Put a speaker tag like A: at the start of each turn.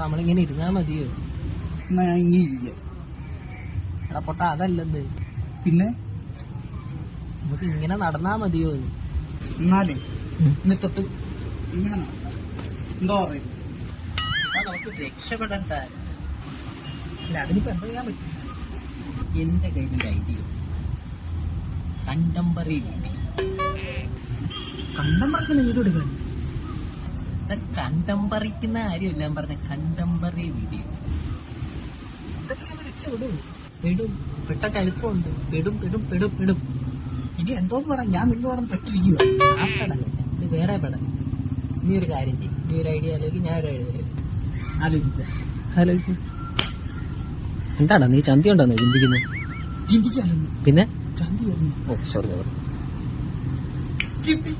A: നമ്മളിങ്ങനെ ഇരുന്നാ മതിയോ? എടാ പൊട്ട അതല്ലെന്ന്
B: പിന്നെ?
A: നമുക്ക് ഇങ്ങനെ നടന്നാ മതിയോ? എന്ന്.
B: എന്നാലേ തൊട്ട് ഇങ്ങനെ. എന്താ
A: നമുക്ക് രക്ഷപ്പെടണ്ട? അല്ല അതിനിപ്പോ എന്താ ചെയ്യാൻ പറ്റും? എന്റെ കയ്യിൽ ഐഡിയ. കണ്ടംപററി വീഡിയോ
B: കണ്ടം പറക്കുന്ന എടുക്കാൻ
A: കണ്ടംപറിക്കുന്ന കാര്യമില്ല. ഞാൻ പറഞ്ഞ കണ്ടംപറി വീഡിയോ.
B: ഇതൊക്കെ രക്ഷപ്പെടും
A: പെടും. പെട്ട ചരിത്രമുണ്ട്. പെടും പെടും പെടും പെടും.
B: ഇനി എന്തോ പടം ഞാൻ നിന്റെ അവിടെ പെട്ടിരിക്കുക
A: ആ പടം. ഇത് വേറെ പടം. നീ ഒരു കാര്യം ചെയ്യും. നീ ഒരു ഐഡിയ അല്ലെങ്കിൽ ഞാൻ ഒരു ഐഡിയ
B: ആലോചിക്കുക
A: ആലോചിക്കും. എന്താണ്? നീ ചന്തി ഉണ്ടോ ചിന്തിക്കുന്നു?
B: ചിന്തിച്ചാലും
A: പിന്നെ?
B: ചന്തി പറഞ്ഞു
A: ഓ സോറി സോറി
B: കിട്ടി.